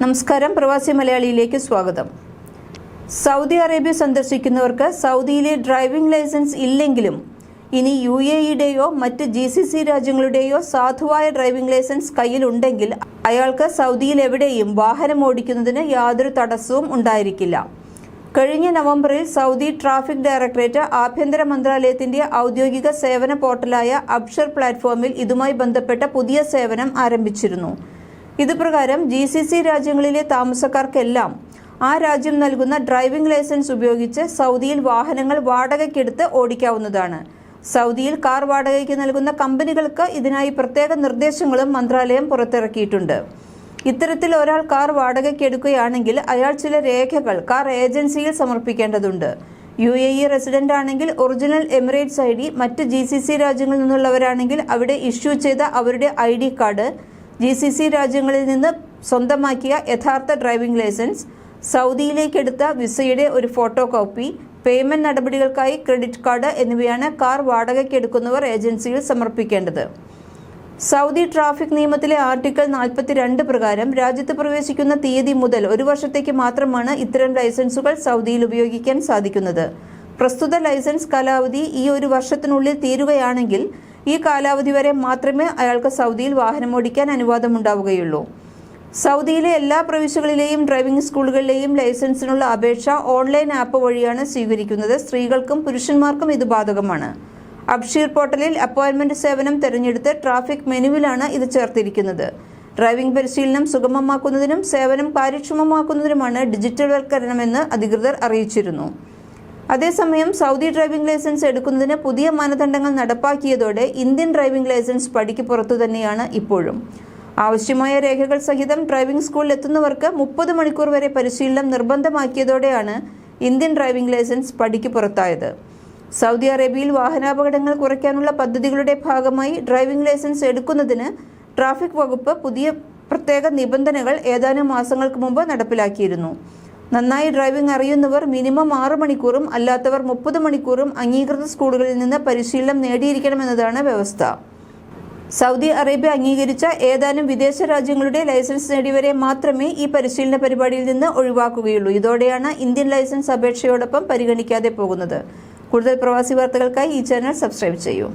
നമസ്കാരം. പ്രവാസി മലയാളിയിലേക്ക് സ്വാഗതം. സൗദി അറേബ്യ സന്ദർശിക്കുന്നവർക്ക് സൗദിയിലെ ഡ്രൈവിംഗ് ലൈസൻസ് ഇല്ലെങ്കിലും ഇനി യു എ ഇയുടെയോ മറ്റ് ജി സി സി രാജ്യങ്ങളുടെയോ സാധുവായ ഡ്രൈവിംഗ് ലൈസൻസ് കയ്യിലുണ്ടെങ്കിൽ അയാൾക്ക് സൗദിയിൽ എവിടെയും വാഹനം ഓടിക്കുന്നതിന് യാതൊരു തടസ്സവും ഉണ്ടായിരിക്കില്ല. കഴിഞ്ഞ നവംബറിൽ സൗദി ട്രാഫിക് ഡയറക്ടറേറ്റ് ആഭ്യന്തര മന്ത്രാലയത്തിന്റെ ഔദ്യോഗിക സേവന പോർട്ടലായ അബ്ഷർ പ്ലാറ്റ്ഫോമിൽ ഇതുമായി ബന്ധപ്പെട്ട പുതിയ സേവനം ആരംഭിച്ചിരുന്നു. ഇത് പ്രകാരം ജി സി സി രാജ്യങ്ങളിലെ താമസക്കാർക്കെല്ലാം ആ രാജ്യം നൽകുന്ന ഡ്രൈവിംഗ് ലൈസൻസ് ഉപയോഗിച്ച് സൗദിയിൽ വാഹനങ്ങൾ വാടകയ്ക്കെടുത്ത് ഓടിക്കാവുന്നതാണ്. സൗദിയിൽ കാർ വാടകയ്ക്ക് നൽകുന്ന കമ്പനികൾക്ക് ഇതിനായി പ്രത്യേക നിർദ്ദേശങ്ങളും മന്ത്രാലയം പുറത്തിറക്കിയിട്ടുണ്ട്. ഇത്തരത്തിൽ ഒരാൾ കാർ വാടകയ്ക്ക് എടുക്കുകയാണെങ്കിൽ അയാൾ ചില രേഖകൾ കാർ ഏജൻസിയിൽ സമർപ്പിക്കേണ്ടതുണ്ട്. യു എ ഇ റെസിഡന്റ് ആണെങ്കിൽ ഒറിജിനൽ എമിറേറ്റ്സ് ഐ ഡി മറ്റ് ജി സി സി രാജ്യങ്ങളിൽ നിന്നുള്ളവരാണെങ്കിൽ അവിടെ ഇഷ്യൂ ചെയ്ത അവരുടെ I D card G C C രാജ്യങ്ങളിൽ നിന്ന് സ്വന്തമാക്കിയ യഥാർത്ഥ ഡ്രൈവിംഗ് ലൈസൻസ് സൗദിയിലേക്കെടുത്ത വിസയുടെ ഒരു ഫോട്ടോ കോപ്പി പേയ്മെന്റ് നടപടികൾക്കായി ക്രെഡിറ്റ് കാർഡ് എന്നിവയാണ് കാർ വാടകയ്ക്ക് എടുക്കുന്നവർ ഏജൻസിയിൽ സമർപ്പിക്കേണ്ടത്. സൗദി ട്രാഫിക് നിയമത്തിലെ ആർട്ടിക്കിൾ നാൽപ്പത്തിരണ്ട് പ്രകാരം രാജ്യത്ത് പ്രവേശിക്കുന്ന തീയതി മുതൽ ഒരു വർഷത്തേക്ക് മാത്രമാണ് ഇത്തരം ലൈസൻസുകൾ സൗദിയിൽ ഉപയോഗിക്കാൻ സാധിക്കുന്നത്. പ്രസ്തുത ലൈസൻസ് കാലാവധി ഈ ഒരു വർഷത്തിനുള്ളിൽ തീരുകയാണെങ്കിൽ ഈ കാലാവധി വരെ മാത്രമേ അയാൾക്ക് സൗദിയിൽ വാഹനമോടിക്കാൻ അനുവാദമുണ്ടാവുകയുള്ളൂ. സൗദിയിലെ എല്ലാ പ്രവിശ്യകളിലെയും ഡ്രൈവിംഗ് സ്കൂളുകളിലെയും ലൈസൻസിനുള്ള അപേക്ഷ ഓൺലൈൻ ആപ്പ് വഴിയാണ് സ്വീകരിക്കുന്നത്. സ്ത്രീകൾക്കും പുരുഷന്മാർക്കും ഇത് ബാധകമാണ്. അബ്ഷീർ പോർട്ടലിൽ അപ്പോയിൻമെന്റ് സേവനം തിരഞ്ഞെടുത്ത് ട്രാഫിക് മെനുവിലാണ് ഇത് ചേർത്തിരിക്കുന്നത്. ഡ്രൈവിംഗ് പരിശീലനം സുഗമമാക്കുന്നതിനും സേവനം കാര്യക്ഷമമാക്കുന്നതിനുമാണ് ഡിജിറ്റൽവൽക്കരണമെന്ന് അധികൃതർ അറിയിച്ചിരുന്നു. അതേസമയം സൗദി ഡ്രൈവിംഗ് ലൈസൻസ് എടുക്കുന്നതിന് പുതിയ മാനദണ്ഡങ്ങൾ നടപ്പാക്കിയതോടെ ഇന്ത്യൻ ഡ്രൈവിംഗ് ലൈസൻസ് പടിക്ക് പുറത്തു തന്നെയാണ് ഇപ്പോഴും. ആവശ്യമായ രേഖകൾ സഹിതം ഡ്രൈവിംഗ് സ്കൂളിൽ എത്തുന്നവർക്ക് മുപ്പത് മണിക്കൂർ വരെ പരിശീലനം നിർബന്ധമാക്കിയതോടെയാണ് ഇന്ത്യൻ ഡ്രൈവിംഗ് ലൈസൻസ് പടിക്ക് പുറത്തായത്. സൗദി അറേബ്യയിൽ വാഹനാപകടങ്ങൾ കുറയ്ക്കാനുള്ള പദ്ധതികളുടെ ഭാഗമായി ഡ്രൈവിംഗ് ലൈസൻസ് എടുക്കുന്നതിന് ട്രാഫിക് വകുപ്പ് പുതിയ പ്രത്യേക നിബന്ധനകൾ ഏതാനും മാസങ്ങൾക്ക് മുമ്പ് നടപ്പിലാക്കിയിരുന്നു. നന്നായി ഡ്രൈവിംഗ് അറിയുന്നവർ മിനിമം ആറ് മണിക്കൂറും അല്ലാത്തവർ മുപ്പത് മണിക്കൂറും അംഗീകൃത സ്കൂളുകളിൽ നിന്ന് പരിശീലനം നേടിയിരിക്കണമെന്നതാണ് വ്യവസ്ഥ. സൗദി അറേബ്യ അംഗീകരിച്ച ഏതാനും വിദേശ രാജ്യങ്ങളുടെ ലൈസൻസ് നേടിയവരെ മാത്രമേ ഈ പരിശീലന പരിപാടിയിൽ നിന്ന് ഒഴിവാക്കുകയുള്ളൂ. ഇതോടെയാണ് ഇന്ത്യൻ ലൈസൻസ് അപേക്ഷയോടൊപ്പം പരിഗണിക്കാതെ പോകുന്നത്. കൂടുതൽ പ്രവാസി വാർത്തകൾക്കായി ഈ ചാനൽ സബ്സ്ക്രൈബ് ചെയ്യൂ.